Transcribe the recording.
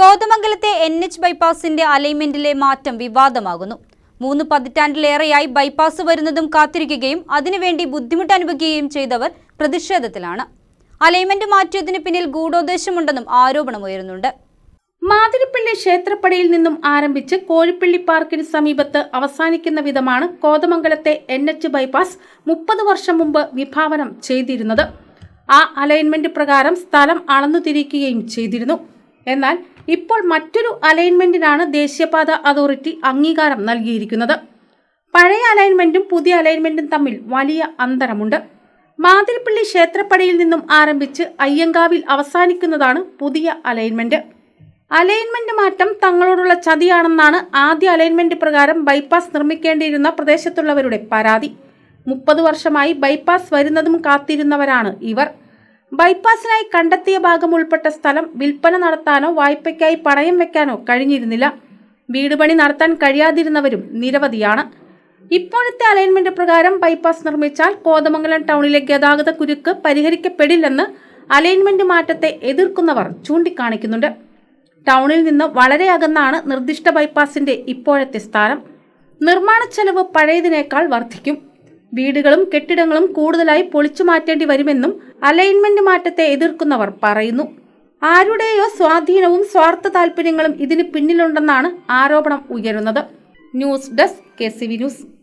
കോതമംഗലത്തെ N H ബൈപ്പാസിന്റെ അലൈൻമെന്റിലെ മാറ്റം വിവാദമാകുന്നു. മൂന്ന് പതിറ്റാണ്ടിലേറെയായി ബൈപ്പാസ് വരുന്നതും കാത്തിരിക്കുകയും അതിനുവേണ്ടി ബുദ്ധിമുട്ട് അനുഭവിക്കുകയും ചെയ്തവർ പ്രതിഷേധത്തിലാണ്. അലൈൻമെന്റ് മാറ്റിയതിന് പിന്നിൽ ഗൂഢോദ്ദേശമുണ്ടെന്നും ആരോപണമുയരുന്നുണ്ട് മാതിരിപ്പള്ളി ക്ഷേത്രപ്പടിയിൽ നിന്നും ആരംഭിച്ച് കോഴിപ്പള്ളി പാർക്കിന് സമീപത്ത് അവസാനിക്കുന്ന വിധമാണ് കോതമംഗലത്തെ എൻ എച്ച് ബൈപ്പാസ് മുപ്പത് വർഷം മുമ്പ് വിഭാവനം ചെയ്തിരുന്നത്. ആ അലൈൻമെന്റ് പ്രകാരം സ്ഥലം അളന്നു തിരിക്കുകയും ചെയ്തിരുന്നു. എന്നാൽ ഇപ്പോൾ മറ്റൊരു അലൈൻമെന്റിനാണ് ദേശീയപാത അതോറിറ്റി അംഗീകാരം നൽകിയിരിക്കുന്നത്. പഴയ അലൈൻമെന്റും പുതിയ അലൈൻമെന്റും തമ്മിൽ വലിയ അന്തരമുണ്ട്. മാതിരിപ്പള്ളി ക്ഷേത്രപ്പടിയിൽ നിന്നും ആരംഭിച്ച് അയ്യങ്കാവിൽ അവസാനിക്കുന്നതാണ് പുതിയ അലൈൻമെന്റ്. അലൈൻമെന്റ് മാറ്റം തങ്ങളോടുള്ള ചതിയാണെന്നാണ് ആദ്യ അലൈൻമെന്റ് പ്രകാരം ബൈപ്പാസ് നിർമ്മിക്കേണ്ടിയിരുന്ന പ്രദേശത്തുള്ളവരുടെ പരാതി. മുപ്പത് വർഷമായി ബൈപ്പാസ് വരുന്നതും കാത്തിരുന്നവരാണ് ഇവർ. ബൈപ്പാസിനായി കണ്ടെത്തിയ ഭാഗം ഉൾപ്പെട്ട സ്ഥലം വിൽപ്പന നടത്താനോ വായ്പയ്ക്കായി പണയം വെക്കാനോ കഴിഞ്ഞിരുന്നില്ല. വീട് പണി നടത്താൻ കഴിയാതിരുന്നവരും നിരവധിയാണ്. ഇപ്പോഴത്തെ അലൈൻമെന്റ് പ്രകാരം ബൈപ്പാസ് നിർമ്മിച്ചാൽ കോതമംഗലം ടൗണിലെ ഗതാഗത കുരുക്ക് പരിഹരിക്കപ്പെടില്ലെന്ന് അലൈൻമെന്റ് മാറ്റത്തെ എതിർക്കുന്നവർ ചൂണ്ടിക്കാണിക്കുന്നുണ്ട്. ടൗണിൽ നിന്ന് വളരെ അകന്നാണ് നിർദ്ദിഷ്ട ബൈപ്പാസിന്റെ ഇപ്പോഴത്തെ സ്ഥാനം. നിർമ്മാണ ചെലവ് പഴയതിനേക്കാൾ വർദ്ധിക്കും. വീടുകളും കെട്ടിടങ്ങളും കൂടുതലായി പൊളിച്ചു മാറ്റേണ്ടി വരുമെന്നും അലൈൻമെന്റ് മാറ്റത്തെ എതിർക്കുന്നവർ പറയുന്നു. ആരുടെയോ സ്വാധീനവും സ്വാർത്ഥ താല്പര്യങ്ങളും ഇതിന് പിന്നിലുണ്ടെന്നാണ് ആരോപണം ഉയരുന്നത്. News desk K news.